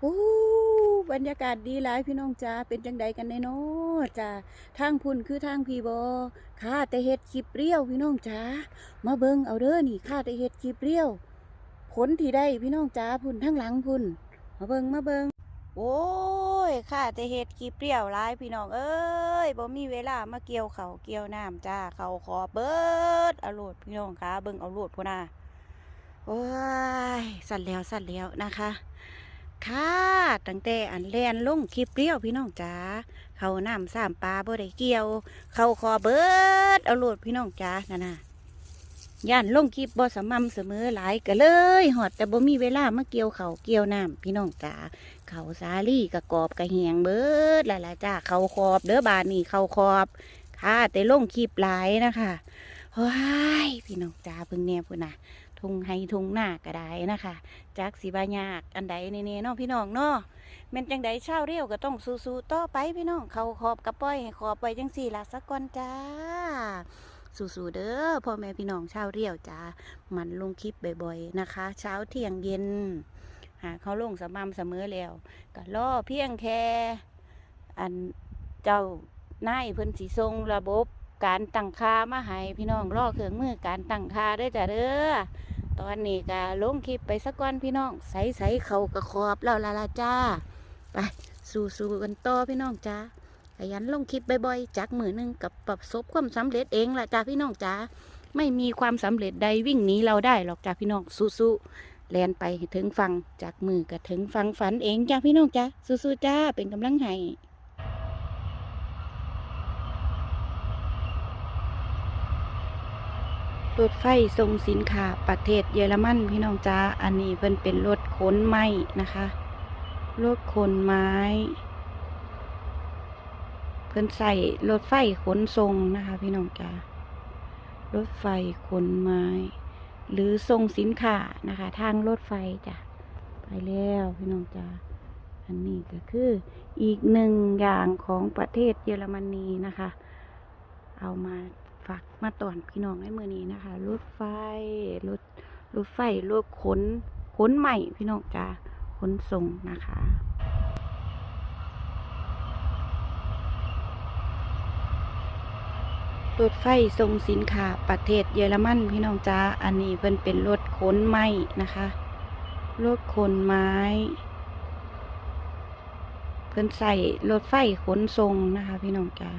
โอ้บรรยากาศดีหลายพี่น้องจ้าเป็นจังใดกันแน่เนอจ้าทางพุ่นคือทางพีบอข้าแต่เฮ็ดคลิปเรียวพี่น้องจ้ามาเบิงเอาเด้อนี่ข้าแต่เฮ็ดคลิปเรียว ผลที่ได้พี่น้องจ้าพุ่นทั้งหลังพุ่นมาเบิงมาเบิงโอ้ยข้าแต่เฮ็ดคลิปเรียวหลายพี่น้องเอ้ยบ่มีเวลามาเกี่ยวเขาเกี่ยวน้ำจ้าเขาขอเบิดเอาโหลดพี่น้องค่ะเบิงเอาโหลดพุ่นนะโอ้ยสั่นแล้วสั่นแล้วนะคะ ค่ะตั้งแต่อันแลนลงคลิปเรียวพี่น้องจ๋าเขาน้ำสามปลาบ่ได้เกี่ยว เขาคอเบิดเอาโลดพี่น้องจ๋านั่นน่ะย่านลงคลิปบ่สม่ำเสมอหลายก็เลยหอดแต่บ่มีเวลามาเกี่ยวเขาเกี่ยวน้ำพี่น้องจ๋าเขาสาลี่กระกอบกระเหียงเบิดหลายๆจ้าเขาขอบเด้อบานนี่เขาขอบค่ะแต่ลงคลิปหลายนะคะ ว้ายพี่น้องจ๋าเพิ่งแน่พุ่นน่ะทุ่งไฮทุงหน้าก็ได้นะคะจักสิบายากอันใดเนๆเนาะพี่น้องเนาะแม่นจังใดเช้าเรียวก็ต้องสู้ๆต่อไปพี่น้องเขาขอบกระป้อยให้ขอบไปจังสี่ละสักก่อนจ้าสู้ๆเด้อพ่อแม่พี่น้องเช้าเรียวจ้ามันลงคลิปบ่อยๆนะคะ เช้าเที่ยงเย็นหาเขาลงสม่ำเสมอแล้วก็รอเพียงแค่อันเจ้านายเพิ่นสิทรงระบบ การตั้งค่ามาให้พี่น้องรอเครื่องมือการตั้งค่าเด้จ้าเด้อตอนนี้ก็ลงคลิปไปสักก่อนพี่น้องใสใสๆเขากระขอบแล้วละละจ้าไปสู้ๆกันต่อพี่น้องจ้าขยันลงคลิปบ่อยๆจากมือหนึงกับประสบความสำเร็จเองละจ้าพี่น้องจ้าไม่มีความสำเร็จใดวิ่งหนีเราได้หรอกจ้าพี่น้องสู้ๆแลนไปถึงฟังจากมือก็ถึงฟังฝันเองจ้าพี่น้องจ้าสู้ๆจ้าเป็นกำลังให้ รถไฟส่งสินค้าประเทศเยอรมันพี่น้องจ้าอันนี้เพิ่นเป็นรถขนไม้นะคะรถขนไม้ เพิ่นใส่รถไฟขนส่งนะคะ พี่น้องจ้ารถไฟขนไม้ หรือส่งสินค้านะคะ ทางรถไฟจ้ะไปแล้วพี่น้องจ้าอันนี้ก็คืออีกหนึ่งอย่างของประเทศเยอรมนีนะคะ เอามา ฝากมาตอนพี่น้องให้มือนี้นะคะรถไฟรถรถไฟรถขนขนใหม่พี่น้องจ้าขนส่งนะคะรถไฟส่งสินค้าประเทศเยอรมันพี่น้องจ้าอันนี้เพิ่นเป็นรถขนไม้นะคะรถขนไม้ เพิ่นใส่รถไฟขนส่งนะคะ พี่น้องจ้า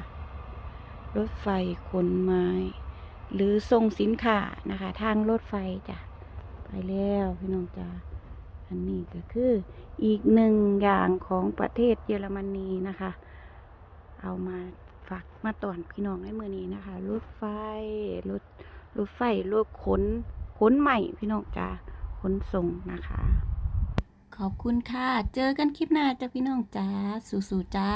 รถไฟขนไม้ หรือส่งสินค้านะคะ ทางรถไฟจ้ะไปแล้วพี่น้องจ้าอันนี้ก็คืออีกหนึ่งอย่างของประเทศเยอรมนีนะคะ เอามาฝากมาตอนพี่น้องให้มือนี้นะคะ รถไฟ รถรถไฟรถขนขนใหม่พี่น้องจ้าขนส่งนะคะ ขอบคุณค่ะ เจอกันคลิปหน้าจ้าพี่น้องจ้าสู้ๆจ้า